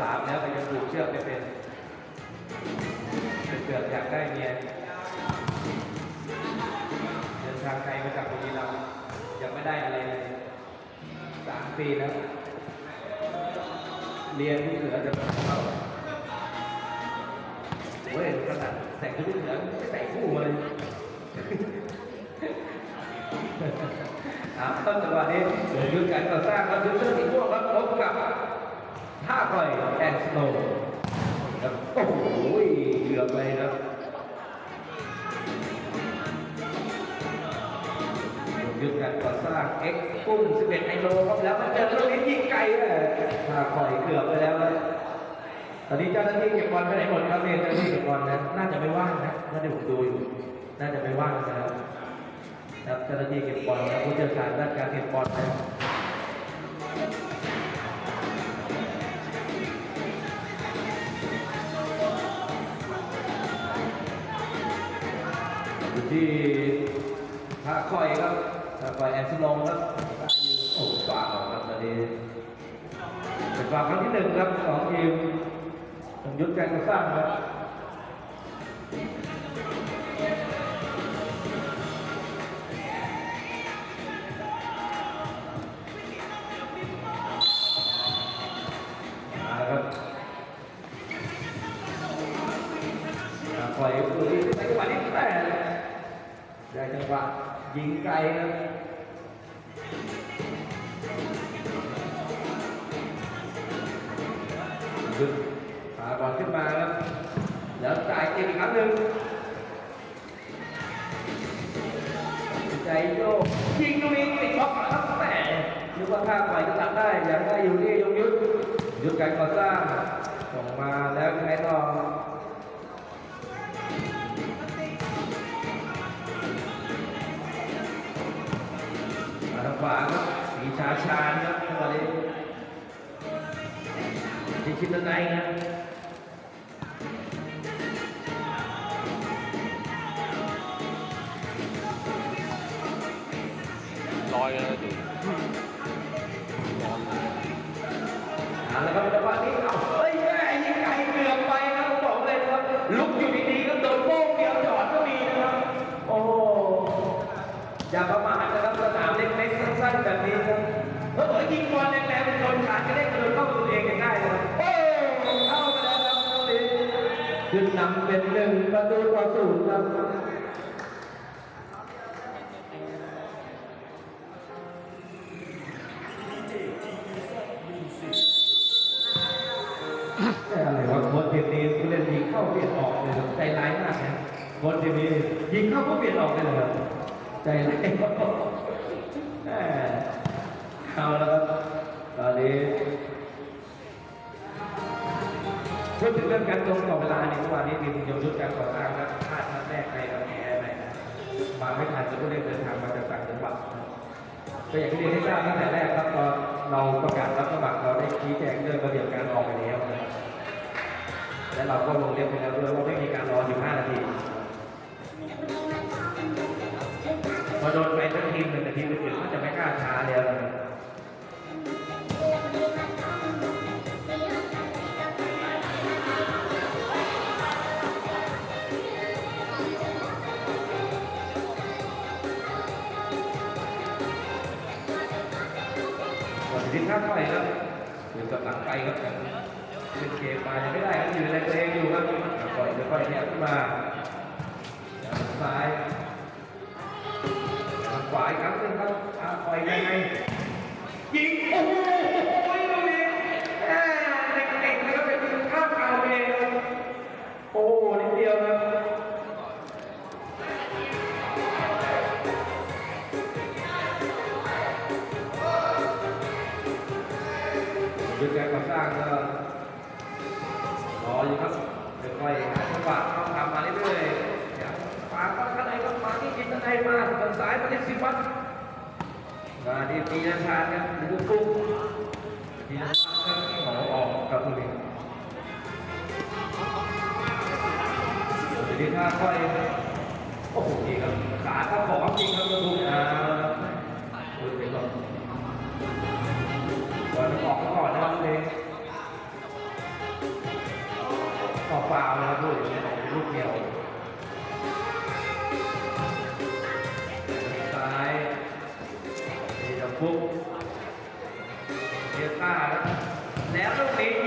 สามแล้วก็ยังปลูกเชือกไม่เป็นเป็นเกือบอยากได้เมียเดินทางไกลมาจากบุรีรัมย์ยังไม่ได้อะไรเลยสามปีแล้วเรียนที่เหลือจะเข้าเว้ยขนาดแต่งชุดที่เหลือไม่ใส่งคู่มาเลยครับต้นจังหวะนี้เดี๋ยวยุทธการก่อสร้างครับยุทธเรื่องสีม่วงครับพบกับ ท่าปล่อยแอนสโนครับโอ้โหเกือบไปครับยุทธการก่อสร้างเอ็กซ์ปุ้ม11ไอโลครับแล้วมาเจอลูกนี้ยิงไกลเลยท่าปล่อยเกือบไปแล้วนะตอนนี้เจ้าหน้าที่เก็บบอลไปไหนหมดครับเนี่ยเจ้าหน้าที่เก็บบอลนะน่าจะไม่ว่างนะน่าจะผมดูอยู่น่าจะไม่ว่างนะครับครับเจ้าหน้าที่เก็บบอลและผู้เชี่ยวชาญด้านการเก็บบอลนะ ที่พักคอยครับพักคอยแอนซิลงครับโอ้ฝาออกครับตอนนี้เป็นฝาครั้งที่หนึ่งครับของทีมยุทธการก่อสร้างครับ วะยิงไกลครับดึงพาบอลขึ้นมาครับ แล้วจ่ายเองอีกครั้งหนึ่งใจโยกยิงลูกนี้ติดบล็อกครับแต่นึกว่าข้ามไปจะตัดได้ยังได้อยู่ที่ยงยุทธยุทธการก่อสร้างส่งมาแล้วยังไงต่อาครับมีชาชานครับจังหวะนี้ที่ชิดด้านในครับ ตูต่อศูนย์ครับอะไรวะบอลทีมนี้ผู้เล่นยิงเข้าเปลี่ยนออกเลยครับใจร้ายมากนะบอลทีมนี้ยิงเข้าก็เปลี่ยนออกเลยเหรอครับใจร้ายมากแหม่เอาแล้ว ดถึงเรื่องการตรงต่อเวลาเนี่ยเมื่อวานนี้ทีมยงยุทธการก่อสร้างครับพลาดนัดแรกไปแล้วแพ้ไปมาไม่ทันจะผู้เล่นเดินทางมาจากต่างจังหวัดก็อย่างที่เรียนให้ทราบตั้งแต่แรกครับตอนเราประกาศรับสมัครเราได้ชี้แจงเรื่องระเบียบการออกไปแล้วนะครับและเราก็ลงเรียนไปแล้วด้วยว่าไม่มีการรอ15นาทีพอโดนไปทั้งทีมหนึ่งนาทีอื่นๆก็จะไม่กล้าช้าแล้วนะครับ มายังไม่ได้ครับอยู่ในแรงตัวเองอยู่ครับปล่อยค่อยๆเนี่ยขึ้นมาซ้ายขวาอีกครั้งหนึ่งครับอ่าปล่อยยังไง ดีท่าค่อยโอ้โหดีครับขาถ้าของจริงครับทุกท่านดูไปก่อนบอลออกก่อนนะครับเลยาวนะครับพูดอย่างนี้ของลูกเดียวซ้ายนี่จะฟุกเกียร์ต้าแล้วแล้วลูกนี้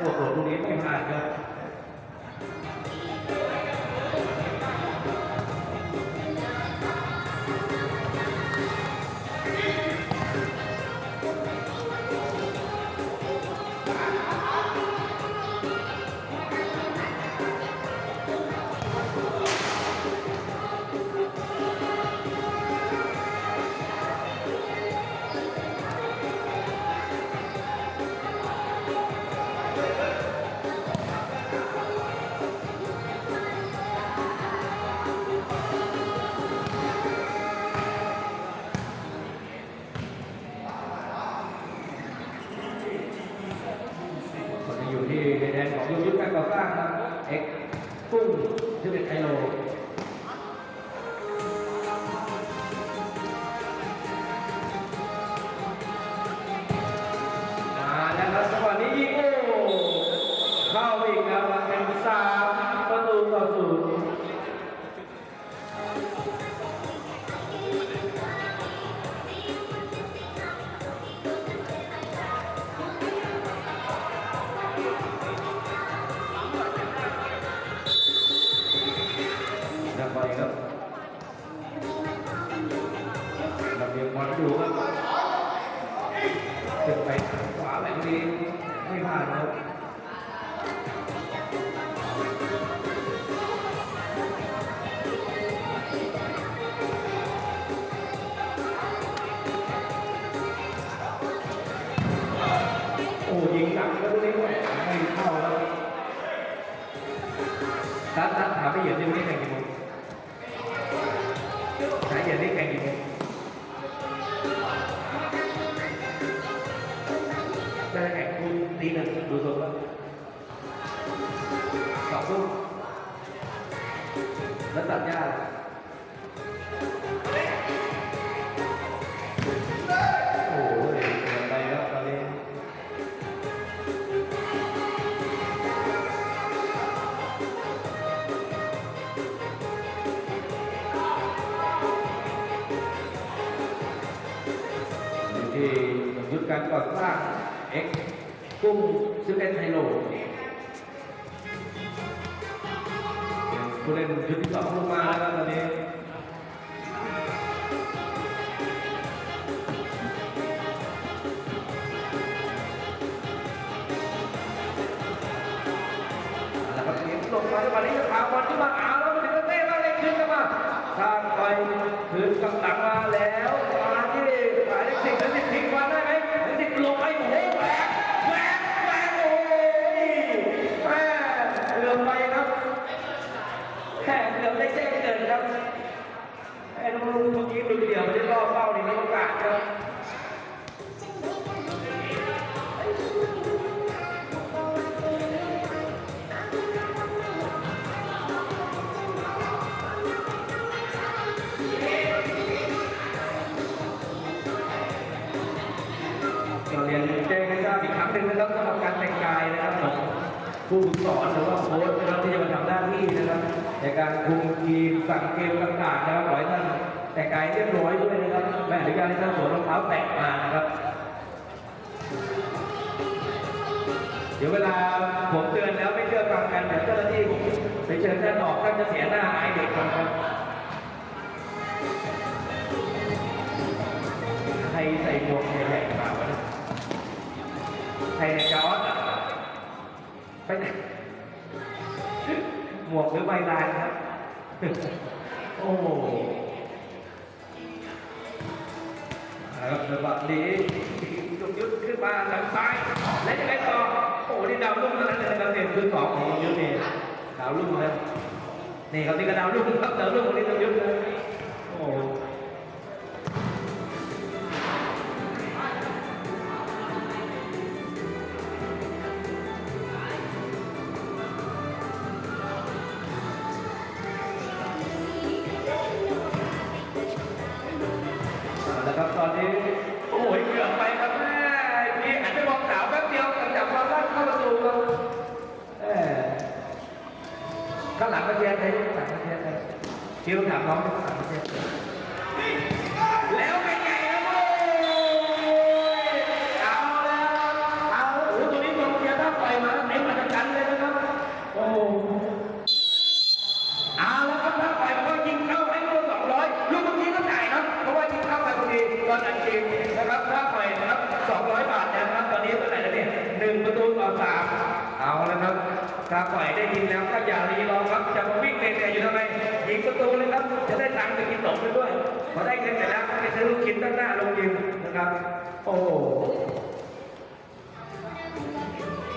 แล้ว นแดนของยุคยุคการก่อสร้างครับเอ็กกุ้งชื่อเป็นไคโล ขึ้นไปทางขวาแบบนี้ไม่พลาดครับโอ้ยิงหนักแล้วนี่ไม่เข้าแล้วตัดตัดถามไปเหยียบที่วันนี้แข่งกี่โมงสายเย็นนี่แข่งกี่ สองลูกแล้วตัดยาก ล่ายเรียบร้อยด้วยนะครับไม่อนุญาตให้ท่านสวมรองเท้าแตะมานะครับ เดี๋ยวเวลาผมเตือนแล้วไม่เชื่อฟังกันแต่เจ้าหน้าที่ผมไปเชิญท่านออกท่านจะเสียหน้าอายเด็กนะครับใครใส่หมวกใหญ่ๆมาวะเนี่ยใครเนี่ยจอร์ดอะไปไหนหมวกหรือใบลานครับ โอ้ ครับจังหวะนี้ยกยุดขึ้นมาหลังซ้าย และยังไงต่อโอ้โหนี่ดาวรุ่งนั้นเลยนะครับเด่ยคือสองของยุทธนี่ดาวรุ่งนะนี่ครับนี่ก็ดาวรุ่งครับดาวรุ่งคนนี้ยกยุดเลยโอ้ คิวถามน้องข้างหลังประเทศแล้วเป็นไงครับโอ้ยเอาแล้วเอาโอ้โหตัวนี้กองเชียร์ถ้าปล่อยมาเน้นมาจะกันเลยนะครับ โอ้เอาแล้วครับถ้าปล่อยมันก็ยิงเข้าให้ลูกสองร้อยลูกเมื่อกี้ก็จ่ายนะเพราะว่ายิงเข้าไปพอดีตอนอันจริงนะครับถ้าปล่อยนะครับสองร้อยบาทนะครับ ตอนนี้เท่าไหร่แล้วเนี่ยหนึ่งประตูต่อสามเอาแล้วครับถ้าปล่อยได้ยิงแล้วก็อย่ารีรอครับจะมาวิ่งเตะๆอยู่ทำไม ยิงประตูเลยครับ จะได้ตังค์ไปกินขนมไปด้วย พอได้เงินเสร็จแล้วไปซื้อลูกชิ้นด้านหน้าลงยิงนะครับ โอ้โห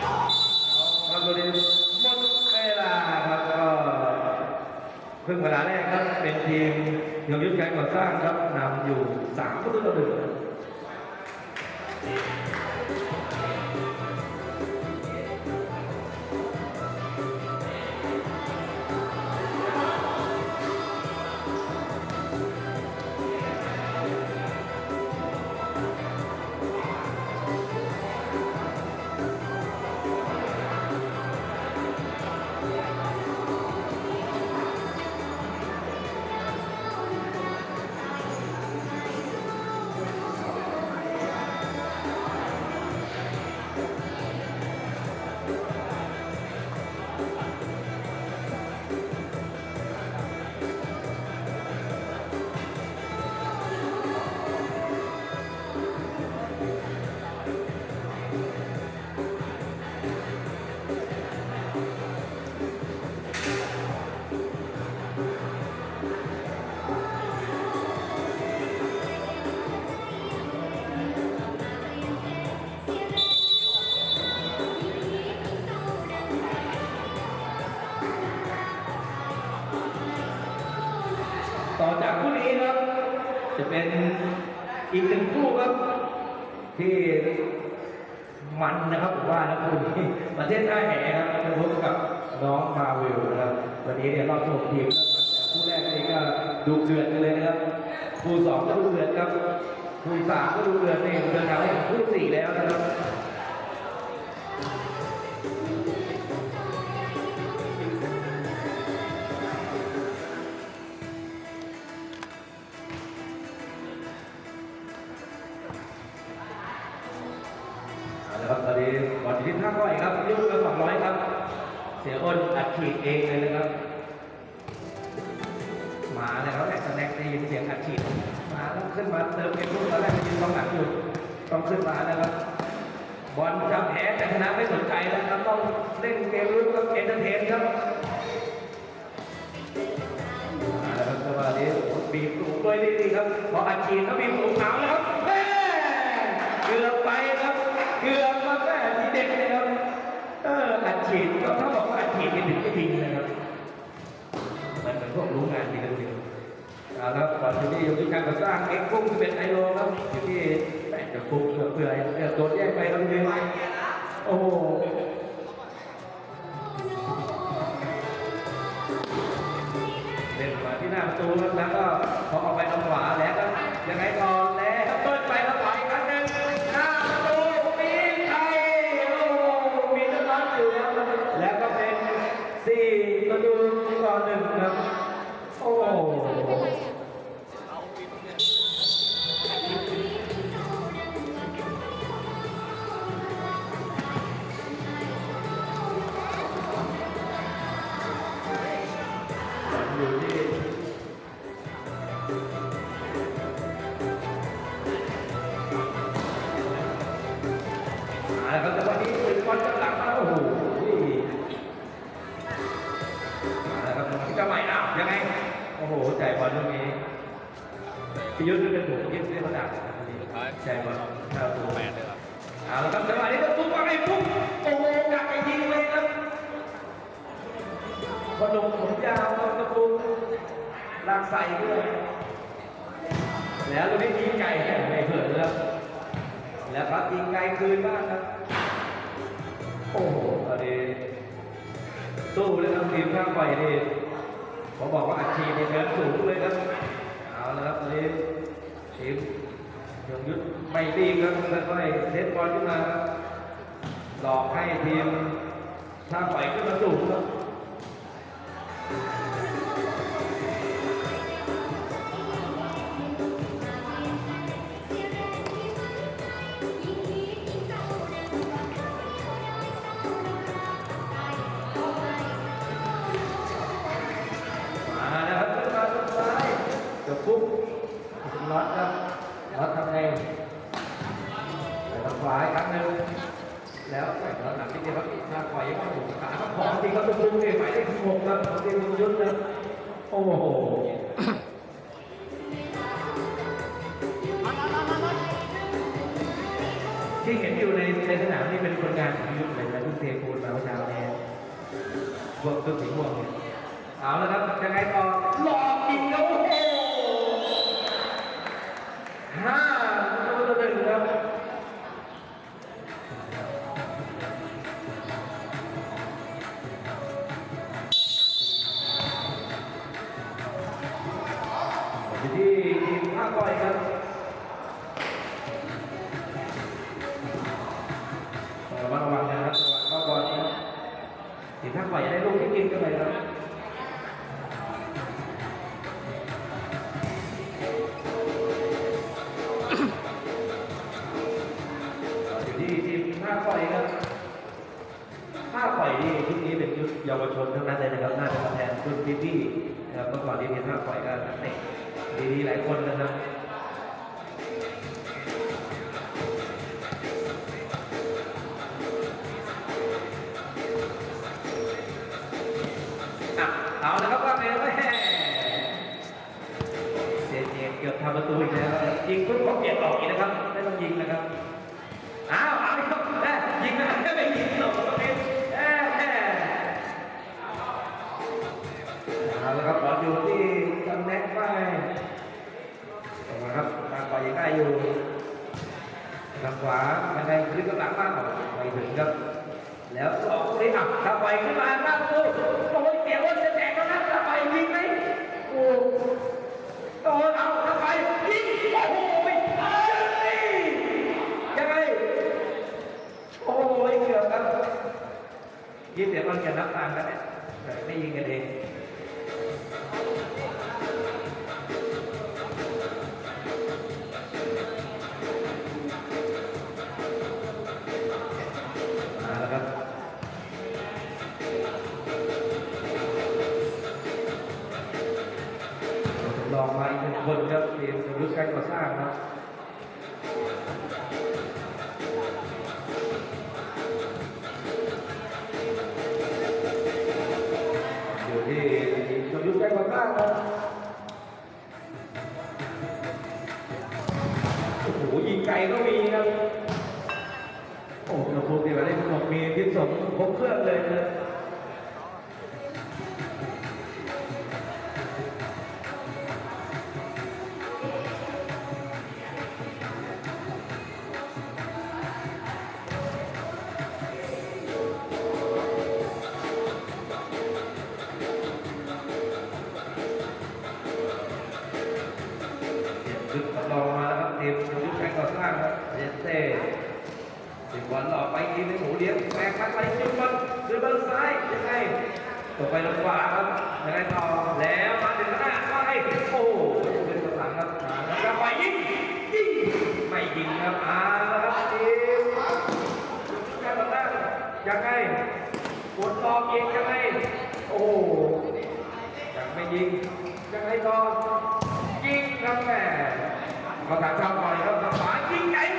เอาครับดูดิหมดเวลาครับก็ครึ่งเวลาแรกครับ เป็นทีมเดียวยุทธการก่อสร้างครับนำอยู่สามประตูต่อหนึ่ง พออัดฉีดเขาบีบสูงเอาแล้วครับแม่เกือบไปครับ เกือบมาแม่ทีเด็ดเลยครับเอออัดฉีดก็ถ้าบอกว่าอัดฉีดนี่ถึงไม่ทิ้งนะครับมันเป็นพวกรู้งานดีกันจริงเอาละก่อนที่นี่ยู่ที่การก่อสร้างเอ็กกุ้งเป็นไอโลครับอยู่ที่แต่จะฟุกเพื่อเพื่อเพื่อโดนแยกไปแล้วเลยโอ้โหเล่นมาที่หน้าประตูแล้วก็ พอออกไปทางขวาแล้วก็ยังไงก่อ ส่ด้วแล้วลูกนี้ยิงไก่ไม่เผื่อแล้วแล้วครับยิงไกลคืนบ้างครับ โอ้โหตอนนี้สู้เลยครับทีมข้างไปนี่ผมบอกว่าอัดฉีดเนินสูงเลยครับ เอาละครับตอนนี้ทีมยงยุทธไม่ตีครับค่อยๆเซตบอลขึ้นมาครับหลอกให้ทีมข้างไปขึ้นมาสูงครับ แล้วใส่น็อตหลังนิดเดียวครับทางขวายังไม่ถูกขาครับของจริงครับตรงปุ๊บนี่หมายเลขหกครับของทีมยุทธนะโอ้โหที่เห็นอยู่ในในสนามนี่เป็นคนงานของยุทธเลยนะทุกเทปูนมาเมื่อเช้าเนี่ยพวกตัวสีม่วงเนี่ยเอาละครับยังไงต่อหลอกอีกแล้วโอ้โหห้า ที เอาละครับว่าไงแม่เจเจเกือบทำประตูอีกแล้วยิงปุ๊บก็เปลี่ยนออกอีกนะครับไม่ต้องยิงนะครับอ้าวเอาอีกครับแม่ยิงนะไม่ยิงหรอกตรงนี้แม่แม่เอาละครับบอลอยู่ที่ตำแหน่งไปออกมาครับทางขวายังได้อยู่ทางขวายังไงขึ้นกำลังบ้างไปถึงครับ แล้วสองคนนี้อะถ้าไปขึ้นมาหน้าประตูโอ้ยเสียอ้นจะแตกแล้วนะถ้าไปยิงไหมโอ้โอ้เอาถ้าไปยิงโอ้โหยังไง โอ้ยเกือบครับ ยิงเดี๋ยวมันจะนับตามกันเนี่ยไม่ยิงกันเองลองมาอีกหนึ่งคนครับทีมสมุทรการก่อสร้างครับ โอ้โหเราพูดดียว่าได้ทั้งหมดมีทิศสมครบเครื่องเลยนะ เลี้ยงแบกพัดไปจุดบอลคือบอลซ้ายยังไงตกไปทางขวาครับยังไงต่อแล้วมาถึงหน้าว่าไงโอ้เป็นกำลังครับมาแล้วไปยิงยิงไม่ยิงครับอาวครับทีมก้วก่อสร้างยังไงกดต่อเองยังไงโอ้ยังไม่ยิงยังไงต่อยิงครับแม่เขาถามชาวก่อนครับทางขวายิงให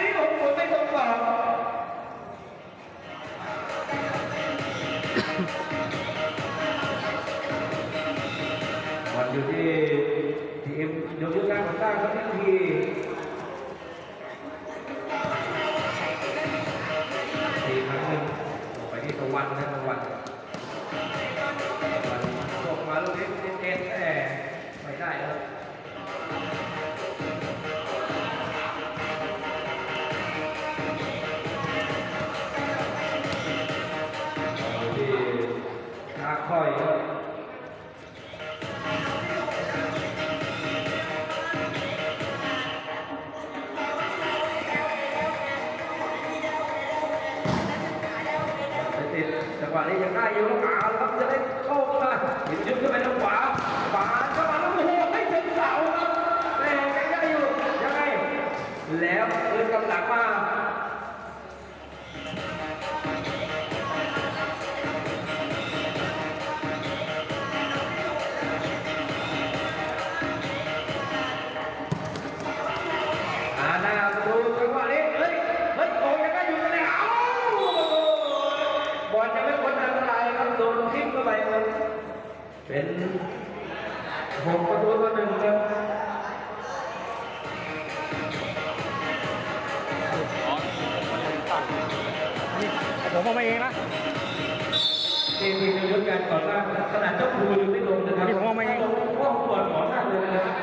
ได้ครับ หกประตูต่อหนึ่งครับผมเอามาเองนะทีมีกลยุทธ์การก่อต้านขนาดเจ้าครูยังไม่ลงนะครับผมเอามาเองลงพ่อก่อนหมอหน้าเลยนะครับ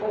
โอ้